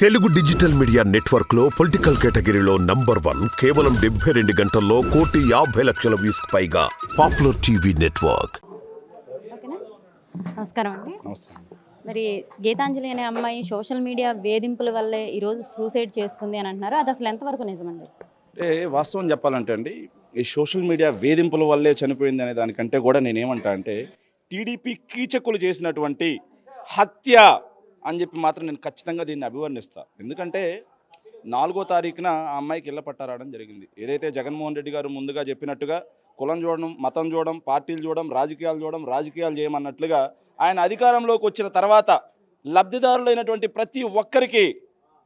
Telugu digital media నెట్వర్క్లో political కేటగిరీలో number one కేవలం డెబ్బై రెండు గంటల్లో కోటి యాభై లక్షల వ్యూస్ పైగా పాపులర్ టీవీ నెట్వర్క్. నమస్కారం అండి. మరి గీతాంజలి అనే అమ్మాయి సోషల్ మీడియా వేధింపుల వల్లే ఈరోజు సూసైడ్ చేసుకుంది అని అంటున్నారు. అది అసలు ఎంతవరకు నిజమండి? అంటే వాస్తవం చెప్పాలంటే అండి ఈ సోషల్ మీడియా వేధింపుల వల్లే చనిపోయింది అనే దానికంటే కూడా నేనేమంటా అంటే టీడీపీ కీచకులు చేసినటువంటి హత్య అని చెప్పి మాత్రం నేను ఖచ్చితంగా దీన్ని అభివర్ణిస్తా. ఎందుకంటే నాలుగో తారీఖున ఆ అమ్మాయికి ఇళ్ళ పట్టారావడం జరిగింది. ఏదైతే జగన్మోహన్ రెడ్డి గారు ముందుగా చెప్పినట్టుగా కులం చూడడం మతం చూడడం పార్టీలు చూడడం రాజకీయాలు చూడడం రాజకీయాలు చేయమన్నట్లుగా ఆయన అధికారంలోకి వచ్చిన తర్వాత లబ్ధిదారులైనటువంటి ప్రతి ఒక్కరికి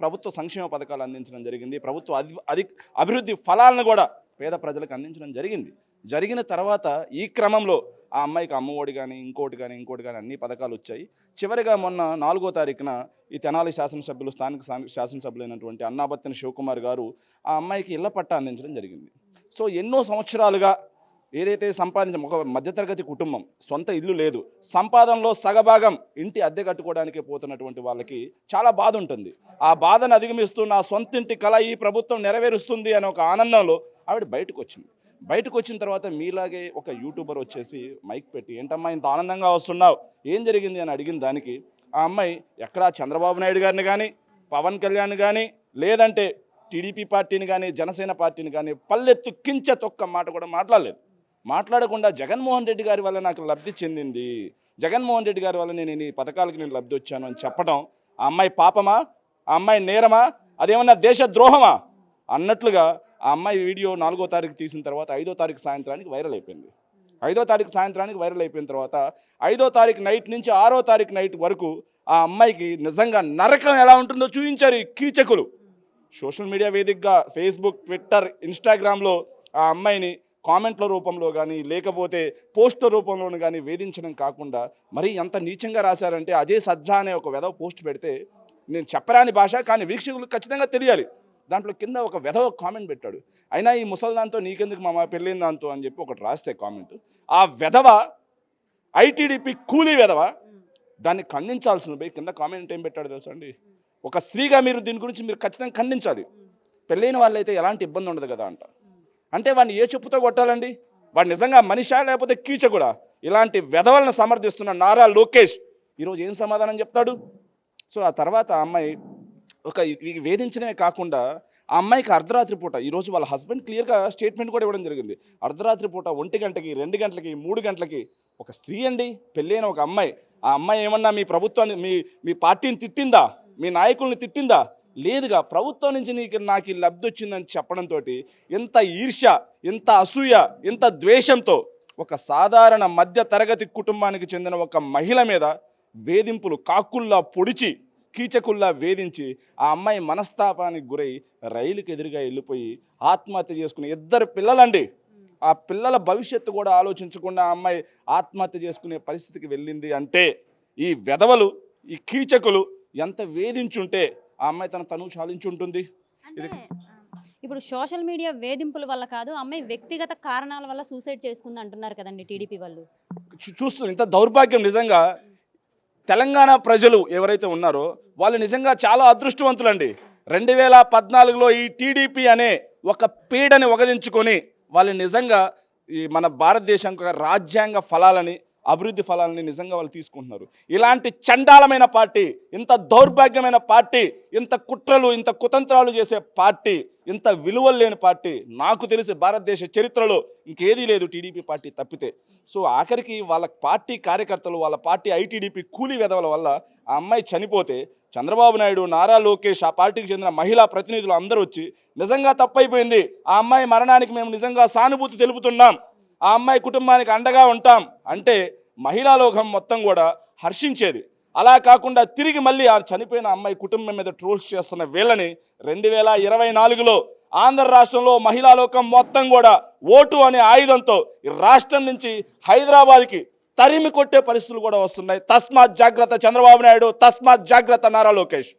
ప్రభుత్వ సంక్షేమ పథకాలు అందించడం జరిగింది. ప్రభుత్వ అధి అధి అభివృద్ధి ఫలాలను కూడా పేద ప్రజలకు అందించడం జరిగింది. జరిగిన తర్వాత ఈ క్రమంలో ఆ అమ్మాయికి అమ్మఒడి కానీ ఇంకోటి కానీ ఇంకోటి కానీ అన్ని పథకాలు వచ్చాయి. చివరిగా మొన్న నాలుగో తారీఖున ఈ తెనాలి శాసనసభ్యులు స్థానిక శా- శాసనసభ్యులైనటువంటి అన్నాబత్తెన శివకుమార్ గారు ఆ అమ్మాయికి ఇళ్ళ పట్టా అందించడం జరిగింది. సో ఎన్నో సంవత్సరాలుగా ఏదైతే సంపాదించిన ఒక మధ్యతరగతి కుటుంబం సొంత ఇల్లు లేదు సంపాదనలో సగభాగం ఇంటి అద్దె కట్టుకోవడానికే పోతున్నటువంటి వాళ్ళకి చాలా బాధ ఉంటుంది. ఆ బాధను అధిగమిస్తూ నా సొంత ఇంటి కళ ఈ ప్రభుత్వం నెరవేరుస్తుంది అనే ఒక ఆనందంలో ఆవిడ బయటకు వచ్చింది. బయటకు వచ్చిన తర్వాత మీలాగే ఒక యూట్యూబర్ వచ్చేసి మైక్ పెట్టి ఏంటమ్మా ఇంత ఆనందంగా వస్తున్నావు? ఏం జరిగింది? అని అడిగిన దానికి ఆ అమ్మాయి ఎక్కడా చంద్రబాబు నాయుడు గారిని కానీ పవన్ కళ్యాణ్ కానీ లేదంటే టీడీపీ పార్టీని కానీ జనసేన పార్టీని కానీ పల్లెత్తు కించతొక్క మాట కూడా మాట్లాడలేదు. మాట్లాడకుండా జగన్మోహన్ రెడ్డి గారి వల్ల నాకు లబ్ధి చెందింది. జగన్మోహన్ రెడ్డి గారి వల్ల నేను ఈ పథకాలకి నేను లబ్ధి వచ్చాను అని చెప్పడం ఆ అమ్మాయి పాపమా? ఆ అమ్మాయి నేరమా? అదేమన్నా దేశ ద్రోహమా అన్నట్లుగా ఆ అమ్మాయి వీడియో నాలుగో తారీఖు తీసిన తర్వాత ఐదో తారీఖు సాయంత్రానికి వైరల్ అయిపోయింది. ఐదో తారీఖు సాయంత్రానికి వైరల్ అయిపోయిన తర్వాత ఐదో తారీఖు నైట్ నుంచి ఆరో తారీఖు నైట్ వరకు ఆ అమ్మాయికి నిజంగా నరకం ఎలా ఉంటుందో చూపించారు ఈ కీచకులు. సోషల్ మీడియా వేదికగా ఫేస్బుక్ ట్విట్టర్ ఇన్స్టాగ్రామ్లో ఆ అమ్మాయిని కామెంట్ల రూపంలో కానీ లేకపోతే పోస్టర్ రూపంలోను కానీ వేధించడం కాకుండా మరీ ఎంత నీచంగా రాశారంటే అజయ్ సజ్జా అనే ఒక వెధవ పోస్ట్ పెడితే నేను చెప్పరాని భాష కానీ వీక్షకులు ఖచ్చితంగా తెలియాలి. దాంట్లో కింద ఒక వెధవ కామెంట్ పెట్టాడు. అయినా ఈ ముసల్దాంతో నీకెందుకు మా పెళ్ళైన దాంతో అని చెప్పి ఒకటి రాస్తే కామెంట్ ఆ వెధవ ఐటీడీపీ కూలీ వెధవ దాన్ని ఖండించాల్సిన పోయి కింద కామెంట్ ఏం పెట్టాడు తెలుసా అండి? ఒక స్త్రీగా మీరు దీని గురించి మీరు ఖచ్చితంగా ఖండించాలి. పెళ్ళైన వాళ్ళైతే ఎలాంటి ఇబ్బంది ఉండదు కదా అంట. అంటే వాడిని ఏ చెప్పుతో కొట్టాలండి? వాడు నిజంగా మనిషా లేకపోతే కీచ కూడా? ఇలాంటి వెధవలను సమర్థిస్తున్న నారా లోకేష్ ఈరోజు ఏం సమాధానం చెప్తాడు? సో ఆ తర్వాత ఆ అమ్మాయి ఒక ఈ వేధించడమే కాకుండా ఆ అమ్మాయికి అర్ధరాత్రి పూట ఈరోజు వాళ్ళ హస్బెండ్ క్లియర్గా స్టేట్మెంట్ కూడా ఇవ్వడం జరిగింది. అర్ధరాత్రి పూట ఒంటి గంటకి రెండు గంటలకి మూడు గంటలకి ఒక స్త్రీ అండి పెళ్ళైన ఒక అమ్మాయి. ఆ అమ్మాయి ఏమన్నా మీ ప్రభుత్వాన్ని మీ మీ పార్టీని తిట్టిందా? మీ నాయకుల్ని తిట్టిందా? లేదుగా. ప్రభుత్వం నుంచి నీకు నాకు లబ్ధి వచ్చిందని చెప్పడంతో ఎంత ఈర్ష్య ఎంత అసూయ ఎంత ద్వేషంతో ఒక సాధారణ మధ్య తరగతి కుటుంబానికి చెందిన ఒక మహిళ మీద వేధింపులు కాకుల్లా పొడిచి కీచకుల్లా వేధించి ఆ అమ్మాయి మనస్తాపానికి గురై రైలుకి ఎదురుగా వెళ్ళిపోయి ఆత్మహత్య చేసుకుని ఇద్దరు పిల్లలండి. ఆ పిల్లల భవిష్యత్తు కూడా ఆలోచించకుండా ఆ అమ్మాయి ఆత్మహత్య చేసుకునే పరిస్థితికి వెళ్ళింది అంటే ఈ వెధవలు ఈ కీచకులు ఎంత వేధించుంటే ఆ అమ్మాయి తన తను చాలించుంటుంది. ఇప్పుడు సోషల్ మీడియా వేధింపుల వల్ల కాదు అమ్మాయి వ్యక్తిగత కారణాల వల్ల సూసైడ్ చేసుకుంది అంటున్నారు కదండి టీడీపీ వాళ్ళు. చూ- చూస్తూ ఇంత దౌర్భాగ్యం నిజంగా తెలంగాణ ప్రజలు ఎవరైతే ఉన్నారో వాళ్ళు నిజంగా చాలా అదృష్టవంతులండి. రెండు వేల పద్నాలుగులో ఈ టీడీపీ అనే ఒక పీడని వగదించుకొని వాళ్ళు నిజంగా ఈ మన భారతదేశం రాజ్యాంగ ఫలాలని అభివృద్ధి ఫలాలని నిజంగా వాళ్ళు తీసుకుంటున్నారు. ఇలాంటి చండాలమైన పార్టీ ఇంత దౌర్భాగ్యమైన పార్టీ ఇంత కుట్రలు ఇంత కుతంత్రాలు చేసే పార్టీ ఇంత విలువలు లేని పార్టీ నాకు తెలిసి భారతదేశ చరిత్రలో ఇంకేదీ లేదు టీడీపీ పార్టీ తప్పితే. సో ఆఖరికి వాళ్ళ పార్టీ కార్యకర్తలు వాళ్ళ పార్టీ ఐటీడీపీ కూలీ వెధవల వల్ల ఆ అమ్మాయి చనిపోతే చంద్రబాబు నాయుడు నారా లోకేష్ ఆ పార్టీకి చెందిన మహిళా ప్రతినిధులు అందరూ వచ్చి నిజంగా తప్పైపోయింది. ఆ అమ్మాయి మరణానికి మేము నిజంగా సానుభూతి తెలుపుతున్నాం. ఆ అమ్మాయి కుటుంబానికి అండగా ఉంటాం అంటే మహిళా లోకం మొత్తం కూడా హర్షించేది. అలా కాకుండా తిరిగి మళ్ళీ ఆ చనిపోయిన అమ్మాయి కుటుంబం మీద ట్రోల్స్ చేస్తున్న వీళ్ళని రెండు వేల ఇరవై నాలుగులో ఆంధ్ర రాష్ట్రంలో మహిళా లోకం మొత్తం కూడా ఓటు అనే ఆయుధంతో రాష్ట్రం నుంచి హైదరాబాద్కి తరిమి కొట్టే పరిస్థితులు కూడా వస్తున్నాయి. తస్మాత్ జాగ్రత్త చంద్రబాబు నాయుడు తస్మాత్ జాగ్రత్త నారా లోకేష్.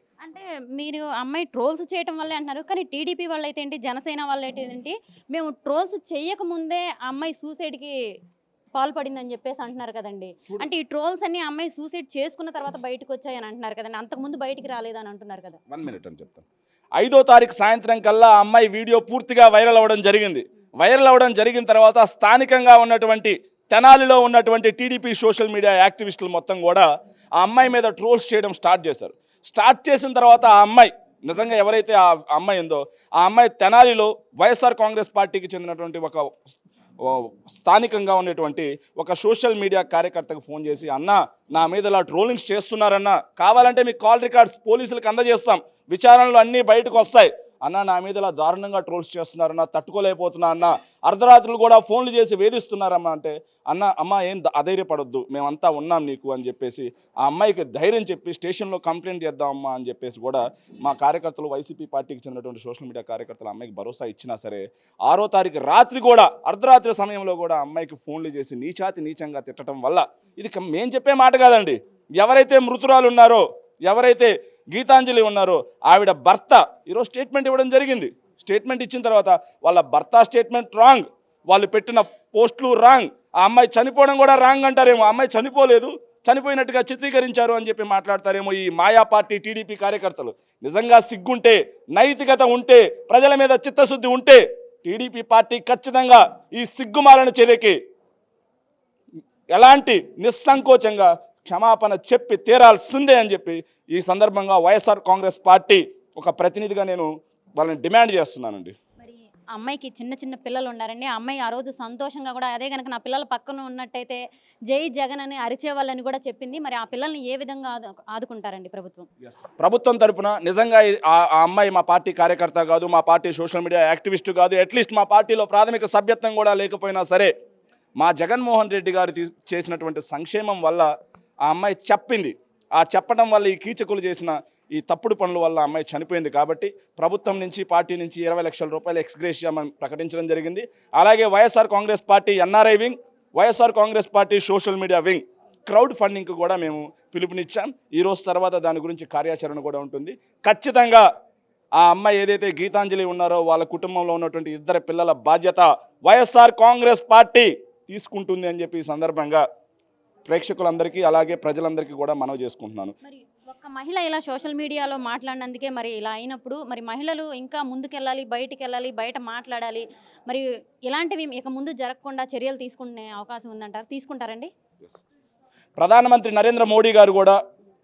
మీరు అమ్మాయి ట్రోల్స్ చేయటం వల్లే అంటున్నారు. కానీ టీడీపీ వాళ్ళు అయితే ఏంటి? జనసేన వాళ్ళు అయితే ఏంటి? మేము ట్రోల్స్ చేయకముందే ఆ అమ్మాయి సూసైడ్కి పాల్పడిందని చెప్పేసి అంటున్నారు కదండి. అంటే ఈ ట్రోల్స్ అన్ని అమ్మాయి సూసైడ్ చేసుకున్న తర్వాత బయటకు వచ్చాయని అంటున్నారు కదండి. అంతకుముందు బయటికి రాలేదని అంటున్నారు కదా. వన్ మినిట్ అని చెప్తాను ఐదో తారీఖు సాయంత్రం కల్లా అమ్మాయి వీడియో పూర్తిగా వైరల్ అవ్వడం జరిగింది. వైరల్ అవ్వడం జరిగిన తర్వాత స్థానికంగా ఉన్నటువంటి తెనాలిలో ఉన్నటువంటి టీడీపీ సోషల్ మీడియా యాక్టివిస్టులు మొత్తం కూడా ఆ అమ్మాయి మీద ట్రోల్స్ చేయడం స్టార్ట్ చేశారు. స్టార్ట్ చేసిన తర్వాత ఆ అమ్మాయి నిజంగా ఎవరైతే ఆ అమ్మాయి ఉందో ఆ అమ్మాయి తెనాలిలో వైఎస్ఆర్ కాంగ్రెస్ పార్టీకి చెందినటువంటి ఒక స్థానికంగా ఉన్నటువంటి ఒక సోషల్ మీడియా కార్యకర్తకు ఫోన్ చేసి అన్న నా మీద ఇలా ట్రోలింగ్స్ చేస్తున్నారన్న కావాలంటే మీ కాల్ రికార్డ్స్ పోలీసులకు అందజేస్తాం. విచారణలు అన్నీ బయటకు వస్తాయి. అన్న నా మీద ఇలా దారుణంగా ట్రోల్స్ చేస్తున్నారన్న తట్టుకోలేకపోతున్నా అన్న అర్ధరాత్రులు కూడా ఫోన్లు చేసి వేధిస్తున్నారమ్మా అంటే అన్న అమ్మ ఏం ద- అధైర్యపడొద్దు మేమంతా ఉన్నాం నీకు అని చెప్పేసి ఆ అమ్మాయికి ధైర్యం చెప్పి స్టేషన్లో కంప్లైంట్ చేద్దామమ్మా అని చెప్పేసి కూడా మా కార్యకర్తలు వైసీపీ పార్టీకి చెందినటువంటి సోషల్ మీడియా కార్యకర్తలు అమ్మాయికి భరోసా ఇచ్చినా సరే ఆరో తారీఖు రాత్రి కూడా అర్ధరాత్రి సమయంలో కూడా అమ్మాయికి ఫోన్లు చేసి నీచాతి నీచంగా తిట్టడం వల్ల ఇది మేం చెప్పే మాట కాదండి ఎవరైతే మృతురాలు ఉన్నారో ఎవరైతే గీతాంజలి ఉన్నారు. ఆవిడ భర్త. ఈరోజు స్టేట్మెంట్ ఇవ్వడం జరిగింది. స్టేట్మెంట్ ఇచ్చిన తర్వాత వాళ్ళ భర్త స్టేట్మెంట్ రాంగ్ వాళ్ళు పెట్టిన పోస్టులు రాంగ్ ఆ అమ్మాయి చనిపోవడం కూడా రాంగ్ అంటారేమో. ఆ అమ్మాయి చనిపోలేదు. చనిపోయినట్టుగా చిత్రీకరించారు అని చెప్పి మాట్లాడతారేమో ఈ మాయా పార్టీ టీడీపీ కార్యకర్తలు. నిజంగా సిగ్గుంటే నైతికత ఉంటే ప్రజల మీద చిత్తశుద్ధి ఉంటే టీడీపీ పార్టీ ఖచ్చితంగా ఈ సిగ్గుమాలను చర్యకి ఎలాంటి నిస్సంకోచంగా క్షమాపణ చెప్పి తీరాల్సిందే అని చెప్పి ఈ సందర్భంగా వైఎస్ఆర్ కాంగ్రెస్ పార్టీ ఒక ప్రతినిధిగా నేను వాళ్ళని డిమాండ్ చేస్తున్నానండి. అమ్మాయికి చిన్న చిన్న పిల్లలు ఉన్నారండి ఆ అమ్మాయి ఆ రోజు సంతోషంగా కూడా అదే కనుక నా పిల్లల పక్కన ఉన్నట్టయితే జై జగన్ అని అరిచేవాళ్ళని కూడా చెప్పింది. మరి ఆ పిల్లల్ని ఏ విధంగా ఆదు ఆదుకుంటారండి ప్రభుత్వం? ప్రభుత్వం తరపున నిజంగా ఆ అమ్మాయి మా పార్టీ కార్యకర్త కాదు మా పార్టీ సోషల్ మీడియా యాక్టివిస్ట్ కాదు అట్లీస్ట్ మా పార్టీలో ప్రాథమిక సభ్యత్వం కూడా లేకపోయినా సరే మా జగన్మోహన్ రెడ్డి గారు చేసినటువంటి సంక్షేమం వల్ల ఆ అమ్మాయి చెప్పింది. ఆ చెప్పడం వల్ల ఈ కీచకులు చేసిన ఈ తప్పుడు పనుల వల్ల అమ్మాయి చనిపోయింది కాబట్టి ప్రభుత్వం నుంచి పార్టీ నుంచి ఇరవై లక్షల రూపాయలు ఎక్స్గ్రేషియా మనం ప్రకటించడం జరిగింది. అలాగే YSR Congress party NRI wing YSR Congress party social media wing. Crowd ఫండింగ్కి కూడా మేము పిలుపునిచ్చాం. ఈ రోజు తర్వాత దాని గురించి కార్యాచరణ కూడా ఉంటుంది. ఖచ్చితంగా ఆ అమ్మాయి ఏదైతే గీతాంజలి ఉన్నారో వాళ్ళ కుటుంబంలో ఉన్నటువంటి ఇద్దరు పిల్లల బాధ్యత వైఎస్ఆర్ కాంగ్రెస్ పార్టీ తీసుకుంటుంది అని చెప్పి ఈ సందర్భంగా ప్రేక్షకులందరికీ అలాగే ప్రజలందరికీ కూడా మనవి చేసుకుంటున్నాను. మరి ఒక్క మహిళ ఇలా సోషల్ మీడియాలో మాట్లాడినందుకే మరి ఇలా అయినప్పుడు మరి మహిళలు ఇంకా ముందుకెళ్ళాలి బయటికి వెళ్ళాలి బయట మాట్లాడాలి. మరి ఇలాంటివి ఇక ముందు జరగకుండా చర్యలు తీసుకునే అవకాశం ఉందంటారు. తీసుకుంటారండి? ప్రధానమంత్రి నరేంద్ర మోడీ గారు కూడా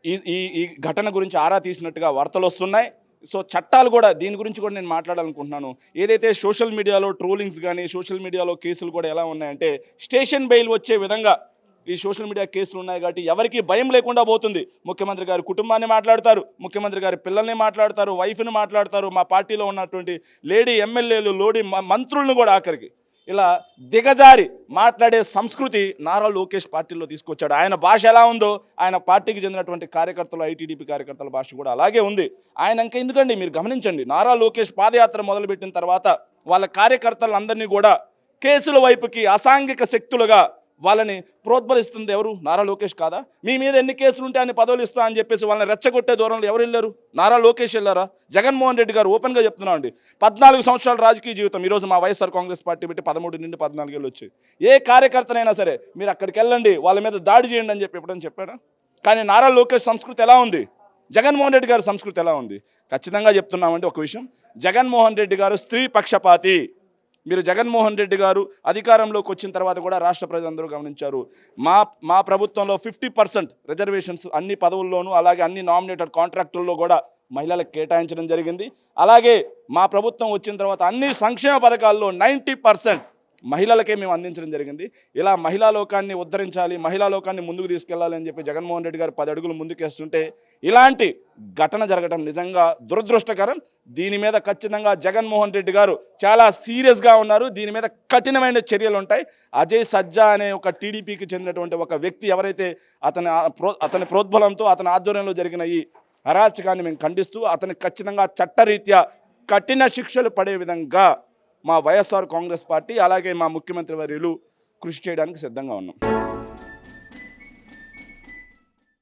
ఈ ఈ ఈ ఘటన గురించి ఆరా తీసినట్టుగా వార్తలు వస్తున్నాయి. సో చట్టాలు కూడా దీని గురించి కూడా నేను మాట్లాడాలనుకుంటున్నాను. ఏదైతే సోషల్ మీడియాలో ట్రోలింగ్స్ కానీ సోషల్ మీడియాలో కేసులు కూడా ఎలా ఉన్నాయంటే స్టేషన్ బెయిల్ వచ్చే విధంగా ఈ సోషల్ మీడియా కేసులు ఉన్నాయి కాబట్టి ఎవరికి భయం లేకుండా పోతుంది. ముఖ్యమంత్రి గారి కుటుంబాన్ని మాట్లాడతారు ముఖ్యమంత్రి గారి పిల్లల్ని మాట్లాడతారు వైఫ్ని మాట్లాడతారు మా పార్టీలో ఉన్నటువంటి లేడీ ఎమ్మెల్యేలు లోడి మంత్రులను కూడా ఆఖరికి ఇలా దిగజారి మాట్లాడే సంస్కృతి నారా లోకేష్ పార్టీలో తీసుకొచ్చాడు. ఆయన భాష ఎలా ఉందో ఆయన పార్టీకి చెందినటువంటి కార్యకర్తలు ఐటీడీపీ కార్యకర్తల భాష కూడా అలాగే ఉంది. ఆయన ఇంకా ఎందుకండి? మీరు గమనించండి. నారా లోకేష్ పాదయాత్ర మొదలుపెట్టిన తర్వాత వాళ్ళ కార్యకర్తలందరినీ కూడా కేసుల వైపుకి అసాంఘిక శక్తులుగా వాళ్ళని ప్రోత్బలిస్తుంది ఎవరు? నారా లోకేష్ కాదా? మీ మీద ఎన్ని కేసులు ఉంటే అన్ని పదవులు ఇస్తా అని చెప్పేసి వాళ్ళని రెచ్చగొట్టే దూరంలో ఎవరు వెళ్ళారు? నారా లోకేష్ వెళ్ళారా? జగన్మోహన్ రెడ్డి గారు ఓపెన్గా చెప్తున్నాం అండి. పద్నాలుగు సంవత్సరాల రాజకీయ జీవితం ఈరోజు మా వైఎస్ఆర్ కాంగ్రెస్ పార్టీ పెట్టి పదమూడు నుండి పద్నాలుగు ఏళ్ళు వచ్చి ఏ కార్యకర్తనైనా సరే మీరు అక్కడికి వెళ్ళండి వాళ్ళ మీద దాడి చేయండి అని చెప్పి ఎప్పుడని చెప్పారా? కానీ నారా లోకేష్ సంస్కృతి ఎలా ఉంది? జగన్మోహన్ రెడ్డి గారి సంస్కృతి ఎలా ఉంది? ఖచ్చితంగా చెప్తున్నామండి ఒక విషయం. జగన్మోహన్ రెడ్డి గారు స్త్రీ పక్షపాతి. మీరు జగన్మోహన్ రెడ్డి గారు అధికారంలోకి వచ్చిన తర్వాత కూడా రాష్ట్ర ప్రజలందరూ గమనించారు. మా మా ప్రభుత్వంలో ఫిఫ్టీ పర్సెంట్ రిజర్వేషన్స్ అన్ని పదవుల్లోనూ అలాగే అన్ని నామినేటెడ్ కాంట్రాక్టుల్లో కూడా మహిళలకు కేటాయించడం జరిగింది. అలాగే మా ప్రభుత్వం వచ్చిన తర్వాత అన్ని సంక్షేమ పథకాల్లో నైంటీ పర్సెంట్ మహిళలకే మేము అందించడం జరిగింది. ఇలా మహిళా లోకాన్ని ఉద్ధరించాలి మహిళా లోకాన్ని ముందుకు తీసుకెళ్ళాలి అని చెప్పి జగన్మోహన్ రెడ్డి గారు పది అడుగులు ముందుకేస్తుంటే ఇలాంటి ఘటన జరగడం నిజంగా దురదృష్టకరం. దీని మీద ఖచ్చితంగా జగన్మోహన్ రెడ్డి గారు చాలా సీరియస్గా ఉన్నారు. దీని మీద కఠినమైన చర్యలు ఉంటాయి. అజయ్ సజ్జా అనే ఒక టీడీపీకి చెందినటువంటి ఒక వ్యక్తి ఎవరైతే అతని ప్రో అతని ప్రోద్బలంతో అతని ఆధ్వర్యంలో జరిగిన ఈ అరాచకాన్ని మేము ఖండిస్తూ అతనికి ఖచ్చితంగా చట్టరీత్యా కఠిన శిక్షలు పడే విధంగా మా వైఎస్ఆర్ కాంగ్రెస్ పార్టీ అలాగే మా ముఖ్యమంత్రి వర్యులు కృషి చేయడానికి సిద్ధంగా ఉన్నాం.